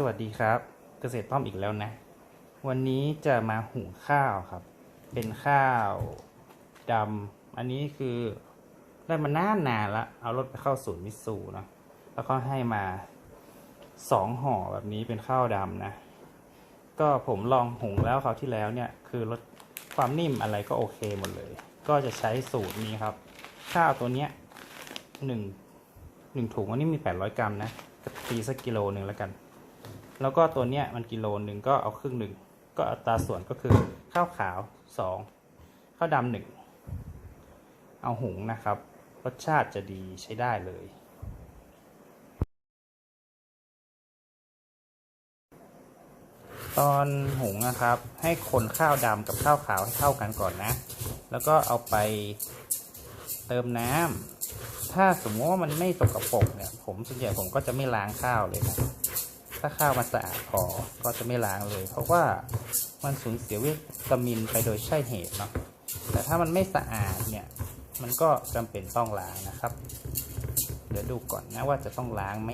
สวัสดีครับ เกษตรต้อมอีกแล้วนะ วันนี้จะมาหุงข้าวครับ เป็นข้าวดำอันนี้คือได้มานานนานละเอารถไปเข้าศูนย์มิตซูเนาะแล้วก็ให้มาสองห่อแบบนี้เป็นข้าวดำนะ ก็ผมลองหุงแล้วคราวที่แล้วเนี่ย คือลดความนิ่มอะไรก็โอเคหมดเลย ก็จะใช้สูตรนี้ครับ ข้าวตัวเนี้ยหนึ่งหนึ่งถุงอันนี้มี800กรัมนะกตีสักกิโลหนึ่งแล้วกัน แล้วก็ตัวเนี้ยมันกิโลหนึ่งก็เอาครึ่งหนึ่งก็อัตราส่วนก็คือข้าวขาวสองข้าวดำหนึ่งเอาหุงนะครับ รสชาติจะดีใช้ได้เลย ตอนหุงนะครับ ให้คนข้าวดำกับข้าวขาวให้เข้ากันก่อนนะ แล้วก็เอาไปเติมน้ำถ้าสมมติว่ามันไม่ตกกระปรกเนี่ย ผมส่วนใหญ่ผมก็จะไม่ล้างข้าวเลยนะ ถ้าข้าวมันสะอาดพอก็จะไม่ล้างเลย เพราะว่ามันสูญเสียวิตามินไปโดยใช่เหตุเนาะแต่ถ้ามันไม่สะอาดเนี่ยมันก็จำเป็นต้องล้างนะครับ เดี๋ยวดูก่อนนะว่าจะต้องล้างไหม